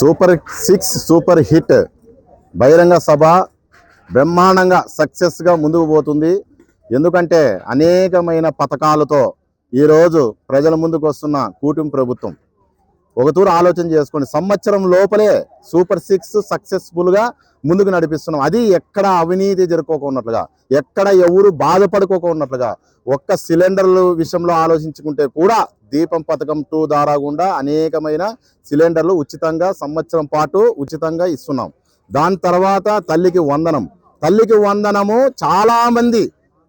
Super six super hit. బహిరంగ సభ బ్రహ్మాండంగా సక్సెస్గా ముందుకు పోతుంది. ఎందుకంటే అనేకమైన పథకాలతో ఈరోజు ప్రజల ముందుకు వస్తున్న కూటమి ప్రభుత్వం. ఒక తూరు ఆలోచన చేసుకోండి. సంవత్సరం లోపలే సూపర్ సిక్స్ సక్సెస్ఫుల్గా ముందుకు నడిపిస్తున్నాం. అది ఎక్కడ అవినీతి జరుపుకోకున్నట్లుగా ఎక్కడ ఎవరు బాధపడుకోకున్నట్లుగా ఒక్క సిలిండర్ల విషయంలో ఆలోచించుకుంటే కూడా దీపం పథకం టూ ద్వారా గుండా అనేకమైన సిలిండర్లు ఉచితంగా సంవత్సరం పాటు ఉచితంగా ఇస్తున్నాం. దాని తర్వాత తల్లికి వందనం. తల్లికి వందనము చాలామంది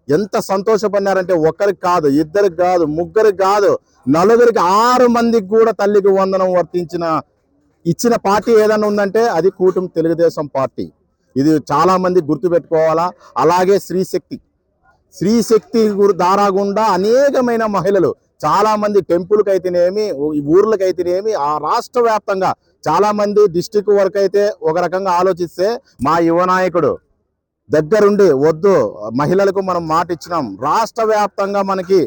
ఎంత సంతోషపడినారంటే ఒకరికి కాదు ఇద్దరికి కాదు ముగ్గురికి కాదు నలుగురికి ఆరు మందికి కూడా తల్లికి వందనం వర్తించిన ఇచ్చిన పార్టీ ఏదైనా ఉందంటే అది కూటమి తెలుగుదేశం పార్టీ. ఇది చాలామంది గుర్తుపెట్టుకోవాలా? అలాగే స్త్రీశక్తి స్త్రీశక్తి గురు- గుండా అనేకమైన మహిళలు చాలామంది టెంపుల్కి అయితేనేమి ఊర్లకు అయితేనేమి ఆ రాష్ట్ర వ్యాప్తంగా చాలామంది డిస్టిక్ వరకు అయితే ఒక రకంగా ఆలోచిస్తే మా యువ నాయకుడు దగ్గరుండి వద్దు. మహిళలకు మనం మాట ఇచ్చినాం. రాష్ట్ర వ్యాప్తంగా మనకి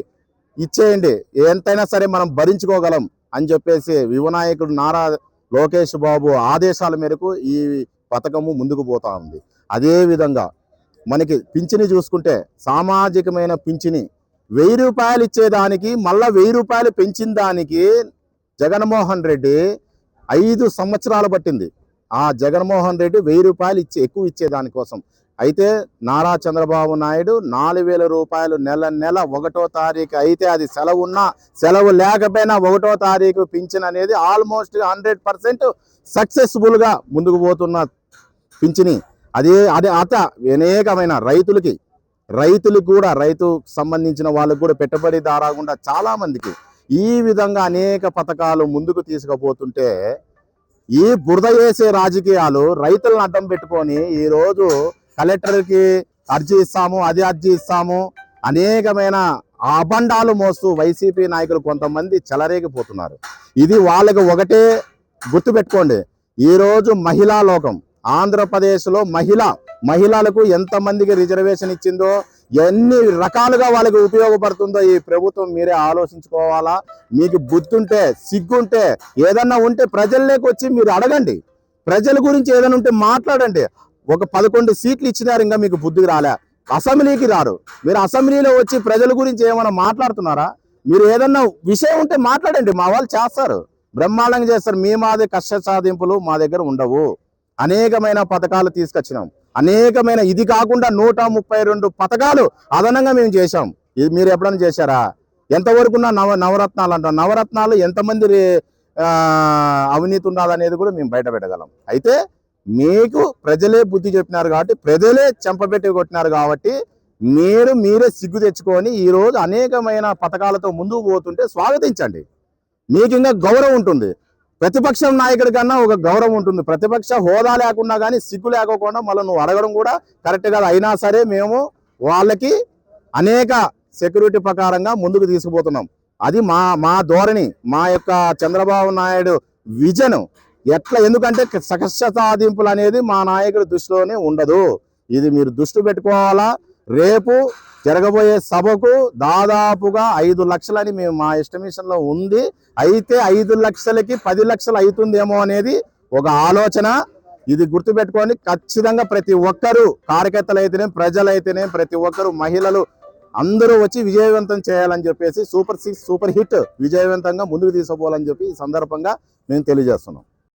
ఇచ్చేయండి. ఎంతైనా సరే మనం భరించుకోగలం అని చెప్పేసి యువనాయకుడు నారా లోకేష్ బాబు ఆదేశాల మేరకు ఈ పథకము ముందుకు పోతా ఉంది. అదేవిధంగా మనకి పింఛని చూసుకుంటే సామాజికమైన పింఛని వెయ్యి రూపాయలు ఇచ్చేదానికి మళ్ళా వెయ్యి రూపాయలు పెంచిన దానికి జగన్మోహన్ రెడ్డి ఐదు సంవత్సరాలు పట్టింది. ఆ జగన్మోహన్ రెడ్డి వెయ్యి రూపాయలు ఇచ్చి ఎక్కువ ఇచ్చేదానికోసం అయితే నారా చంద్రబాబు నాయుడు నాలుగు వేల రూపాయలు నెల నెల ఒకటో తారీఖు అయితే అది సెలవు ఉన్నా సెలవు లేకపోయినా ఒకటో తారీఖు పింఛన్ అనేది ఆల్మోస్ట్ హండ్రెడ్ పర్సెంట్ సక్సెస్ఫుల్గా ముందుకు పోతున్న పింఛని. అదే అదే అత అనేకమైన రైతులకి రైతులకు కూడా రైతు సంబంధించిన వాళ్ళకు కూడా పెట్టుబడి దారాకుండా చాలామందికి ఈ విధంగా అనేక పథకాలు ముందుకు తీసుకుపోతుంటే ఈ బురద వేసే రాజకీయాలు రైతులను అడ్డం పెట్టుకొని ఈరోజు కలెక్టర్కి అర్జీ ఇస్తాము అది అర్జీ ఇస్తాము. అనేకమైన అబండాలు మోస్తూ వైసీపీ నాయకులు కొంతమంది చెలరేగిపోతున్నారు. ఇది వాళ్ళకి ఒకటే గుర్తుపెట్టుకోండి. ఈరోజు మహిళా లోకం ఆంధ్రప్రదేశ్లో మహిళ మహిళలకు ఎంతమందికి రిజర్వేషన్ ఇచ్చిందో ఎన్ని రకాలుగా వాళ్ళకి ఉపయోగపడుతుందో ఈ ప్రభుత్వం మీరే ఆలోచించుకోవాలా? మీకు బుద్ధుంటే సిగ్గుంటే ఏదన్నా ఉంటే ప్రజల్లోకి వచ్చి మీరు అడగండి. ప్రజల గురించి ఏదైనా ఉంటే మాట్లాడండి. ఒక పదకొండు సీట్లు ఇచ్చినారు ఇంకా మీకు బుద్ధికి రాలే. అసెంబ్లీకి రారు. మీరు అసెంబ్లీలో వచ్చి ప్రజల గురించి ఏమైనా మాట్లాడుతున్నారా? మీరు ఏదన్నా విషయం ఉంటే మాట్లాడండి మా వాళ్ళు చేస్తారు. బ్రహ్మాండంగా చేస్తారు. మీ మాది కష్ట సాధింపులు మా దగ్గర ఉండవు. అనేకమైన పథకాలు తీసుకొచ్చినాం. అనేకమైన ఇది కాకుండా నూట ముప్పై రెండు పథకాలు అదనంగా మేము చేశాం. ఇది మీరు ఎప్పుడైనా చేశారా? ఎంతవరకు ఉన్న నవ నవరత్నాలు అంటాం. నవరత్నాలు ఎంతమంది అవినీతి ఉండాలనేది కూడా మేము బయట పెట్టగలం. అయితే మీకు ప్రజలే బుద్ధి చెప్పినారు కాబట్టి ప్రజలే చెంపబెట్టి కొట్టినారు కాబట్టి మీరు మీరే సిగ్గు తెచ్చుకొని ఈరోజు అనేకమైన పథకాలతో ముందుకు పోతుంటే స్వాగతించండి. మీకు ఇంకా గౌరవం ఉంటుంది. ప్రతిపక్షం నాయకుడి కన్నా ఒక గౌరవం ఉంటుంది. ప్రతిపక్ష హోదా లేకున్నా కానీ సిగ్గు లేకోకుండా మళ్ళీ నువ్వు అడగడం కూడా కరెక్ట్ కాదు. అయినా సరే మేము వాళ్ళకి అనేక సెక్యూరిటీ ప్రకారంగా ముందుకు తీసుకుపోతున్నాం. అది మా మా ధోరణి మా యొక్క చంద్రబాబు నాయుడు విజన్ ఎట్లా? ఎందుకంటే సకస్య సాధింపులు అనేది మా నాయకుడి దృష్టిలోనే ఉండదు. ఇది మీరు దృష్టి పెట్టుకోవాలా? రేపు జరగబోయే సభకు దాదాపుగా ఐదు లక్షలని మేము మా ఎస్టిమేషన్లో ఉంది. అయితే ఐదు లక్షలకి పది లక్షలు అవుతుందేమో అనేది ఒక ఆలోచన. ఇది గుర్తుపెట్టుకొని ఖచ్చితంగా ప్రతి ఒక్కరూ కార్యకర్తలు అయితేనే ప్రజలైతేనే ప్రతి ఒక్కరు మహిళలు అందరూ వచ్చి విజయవంతం చేయాలని చెప్పేసి సూపర్ సిక్స్ సూపర్ హిట్ విజయవంతంగా ముందుకు తీసుకోవాలని చెప్పి ఈ సందర్భంగా మేము తెలియజేస్తున్నాం.